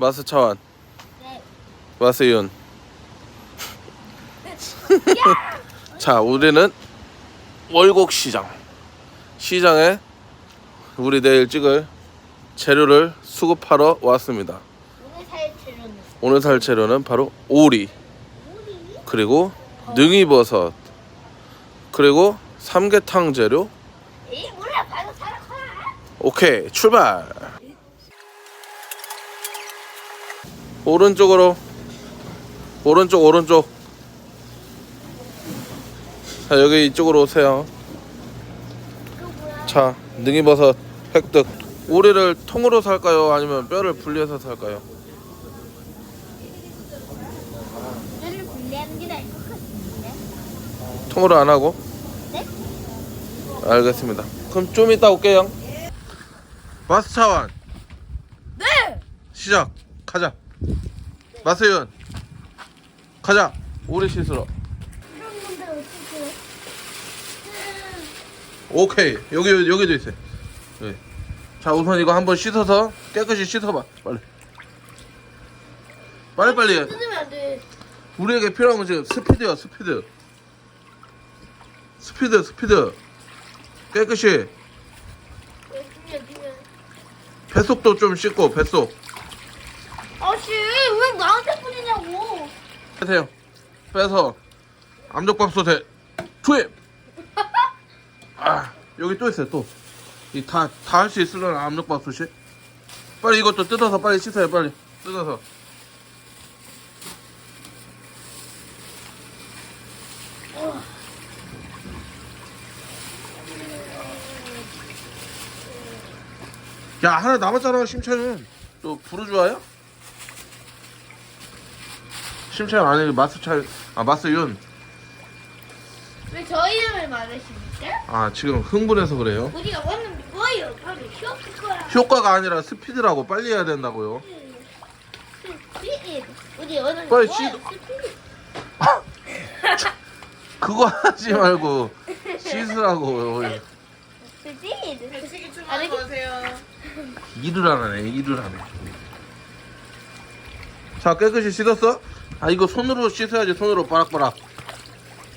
마스 차완 네. 마스 윤. 자, 우리는 월곡 시장. 시장에 우리 내일 찍을 재료를 수급하러 왔습니다. 오늘 살 재료는 오늘 살 재료는 바로 오리, 그리고 능이버섯, 그리고 삼계탕 재료. 이 몰라 바로 사러 가. 오케이, 출발. 오른쪽으로. 오른쪽, 오른쪽. 자, 여기 이쪽으로 오세요. 자, 능이버섯 획득. 오리를 통으로 살까요? 아니면 뼈를 분리해서 살까요? 뼈를 분리하는 게 나을 것 같은데. 통으로 안 하고? 네? 알겠습니다. 그럼 좀 이따 올게요. 마스 차원 네. 시작. 가자. 마스윤 가자. 오리 씻으러. 어떻게? 오케이. 여기 여기도 있어요. 여기. 자 우선 이거 한번 씻어서 깨끗이 씻어봐. 빨리. 빨리 빨리. 안 돼. 우리에게 필요한 건 지금 스피드야 스피드. 스피드 스피드. 깨끗이 그냥. 뱃속도 좀 씻고 뱃속. 아씨 왜 나한테 뿌리냐고. 빼세요. 빼서 암족밥솥에 투입. 아 여기 또 있어요 또. 이 다 다 할 수 있으려나 암족밥솥이? 빨리 이것도 뜯어서 빨리 씻어요 빨리 뜯어서. 야 하나 남았잖아 심차는 또 부르주아야? 심차는 아니 마스차 아 마스 윤 왜 저희 이름을 말하십니까? 아 지금 흥분해서 그래요 우리가 원하는 뭐예요? 바로 효과야. 효과가 아니라 스피드라고 빨리 해야 된다고요 스피드. 우리 원하는 빨리 뭐예요? 씻어. 스피드. 그거 하지 말고 씻으라고 스피드. 배치기 아니, 출발하고 오세요. 일을 안 하네 일을 안 해. 자 깨끗이 씻었어? 아 이거 손으로 씻어야지 손으로 바락바락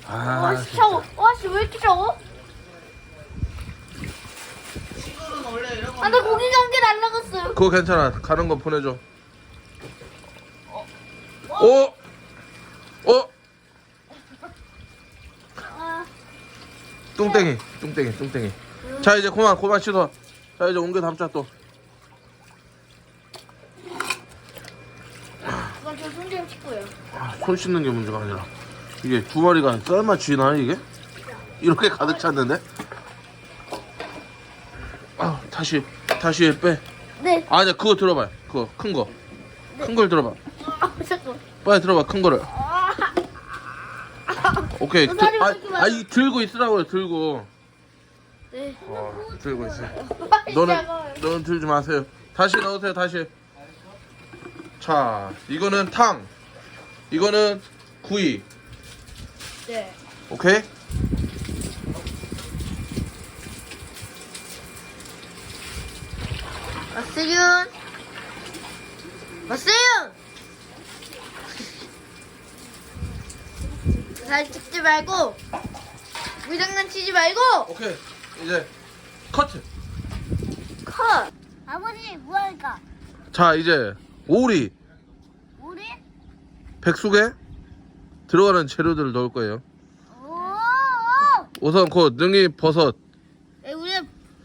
아 와씨 차워. 와씨 왜 이렇게 차워? 시골은 원래 이런 거. 안돼 고기 감게 날라갔어요. 그거 괜찮아 가는 거 보내줘 어? 어? 아, 뚱땡이 뚱땡이 뚱땡이 자 이제 그만 그만 씻어 자 이제 옮겨 담자 또 그건 저손좀 씻고요. 아, 손 씻는 게 문제가 아니라 이게 두 마리가 썰마 쥐나 이게? 이렇게 가득 찼는데? 아 다시 다시 빼 네. 아니야 그거 들어봐요 그거 큰 거 큰 걸 들어봐 아 잠깐. 빨리 들어봐 큰 거를 아, 오케이 그 들, 다리 아? 아, 이 들고 있으라고요 들고 네. 어, 들고 있어 너는. 너는 들지 마세요 다시 넣으세요 다시 자 이거는 탕 이거는 구이 네. 오케이 마스윤. 마스윤. 잘 찍지 말고 무장난 치지 말고 오케이 이제 커트 컷. 아버지 뭐할까? 자 이제 오리? 백숙에 들어가는 재료들을 넣을 거예요 오. 우선 그 능이 버섯 네, 우리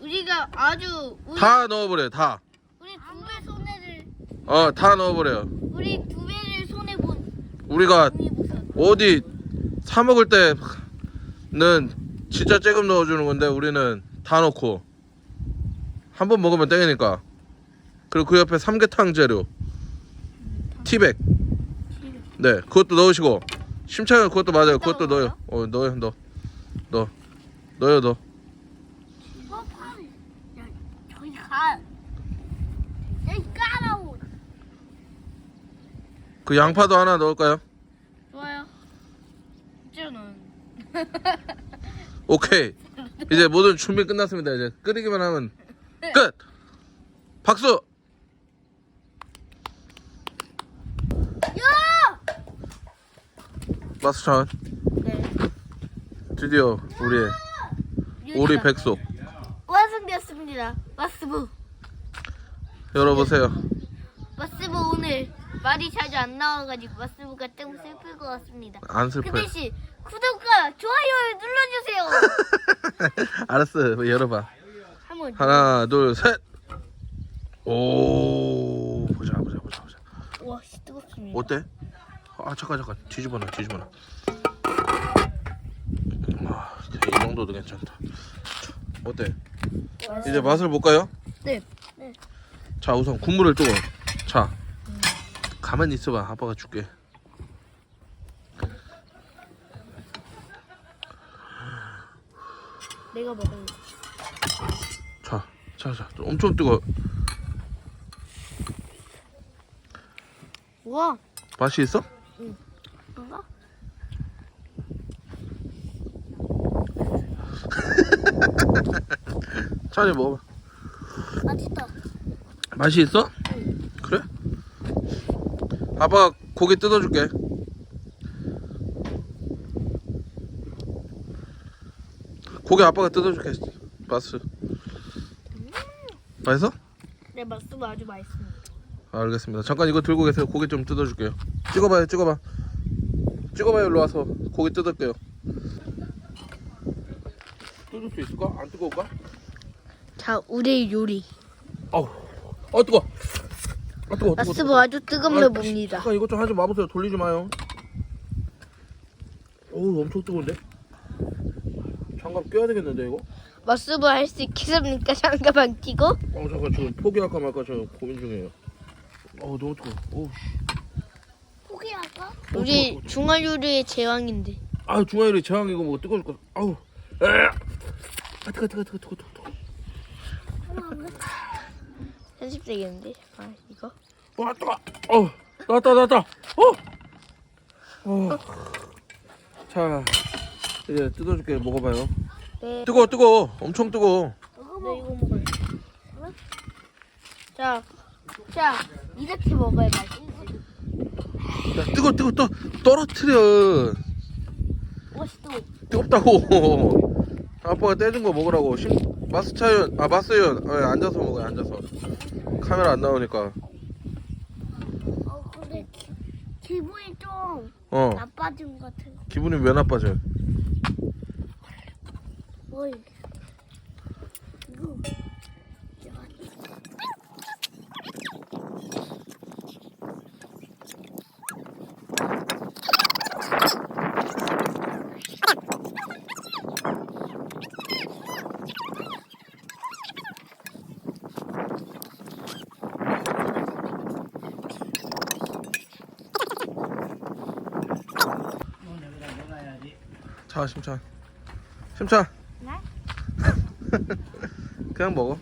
우리가 아주 우리 다 넣어버려요 다 우리 두 배 손해를 어, 다 넣어버려요. 우리 두 배를 손해 본 우리가. 어디 사 먹을 때는 진짜 조금 넣어주는 건데 우리는 다 넣고 한 번 먹으면 땡이니까. 그리고 그 옆에 삼계탕 재료 티백. 네, 그것도 넣으시고 심창은 그것도 맞아요. 그것도 넣어요. 어, 넣어요, 넣어, 넣어, 넣어요, 넣어. 어, 팔. 야, 저기 가. 여기 까라고. 그 양파도 하나 넣을까요? 좋아요. 저는 오케이. 이제 모든 준비 끝났습니다. 이제 끓이기만 하면 끝. 박수. 마스천 네. 드디어 우리의 오리 백숙 완성되었습니다. 마스부. 열어보세요 마스부 오늘 말이 자주 안 나와가지고 마스부가 좀 슬플 것 같습니다. 안 그 슬퍼요 대신 구독과 좋아요 눌러주세요. 알았어 열어봐 한번 하나 둘 셋 오 보자 보자 보자 보자 와, 씨, 뜨겁습니다. 어때? 아 잠깐 잠깐 뒤집어놔 뒤집어놔 아, 이 정도도 괜찮다 자, 어때? 이제 맛을 볼까요? 네. 자 우선 국물을 뜨거 자 가만히 있어봐 아빠가 줄게 내가 먹은 거. 자, 자, 자, 엄청 뜨거. 와, 맛이 있어? 뭔가? 천천히 먹어봐. 맛있다. 맛이 있어? 그래? 아빠 고기 뜯어줄게. 고기 아빠가 뜯어줄게. 맛을. 맛있어? 네, 마스부 아주 맛있습니다. 알겠습니다. 잠깐 이거 들고 계세요. 고기 좀 뜯어줄게요. 찍어봐요, 찍어봐. 찍어봐요, 일로 와서 고기 뜯을게요. 뜯을 수 있을까? 안 뜨거울까? 자, 우리의 요리. 어우, 어 뜨거. 아 뜨거. 마스부 아주 뜨겁나 봅니다. 잠깐 이것 좀 하지 마보세요. 돌리지 마요. 어우 엄청 뜨거운데? 장갑 껴야 되겠는데 이거? 마스부 할수 있겠습니까? 장갑 안 끼고? 어 잠깐 지금 포기할까 말까 저 고민 중이에요. 어우 너무 뜨거. 어우 씨. 어, 우리 뜨거워. 중화 요리의 제왕인데. 아 중화 요리 제왕이고 뭐 뜨거울 거. 아우. 에. 아 뜨거 뜨거 뜨거 뜨거 뜨거. 뜨거. 편집되겠는데? 아, 이거? 와 뜨거. 어 나왔다 나왔다. 어. 어. 자 이제 뜯어줄게 먹어봐요. 네. 뜨거 뜨거 엄청 뜨거. 네, 이거 먹어요. 자, 자, 이렇게 먹어야 맛있지. 야 뜨거 뜨거 떠 떨어뜨려. 맛있어. 뜨겁다고 아빠가 떼준 거 먹으라고 심, 마스차연 아 마스연 아, 앉아서 먹어요 앉아서 카메라 안 나오니까 어, 근데 기, 기분이 좀 어 나빠진 것 같아. 기분이 왜 나빠져 뭐 이게? 이거. 자 심찬 심찬 네? 그냥 먹어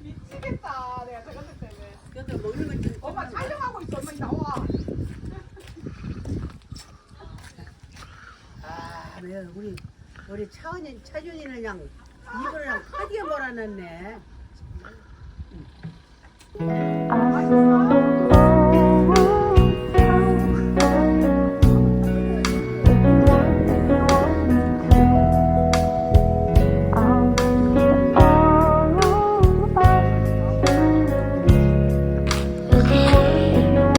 미치겠다. 내가 저것 때문에. 엄마 촬영하고 있어. 엄마 나와. 아, 왜 우리 우리 차은이 차준이는 그냥 입을 그냥 크게 몰아놨네. 맛있어.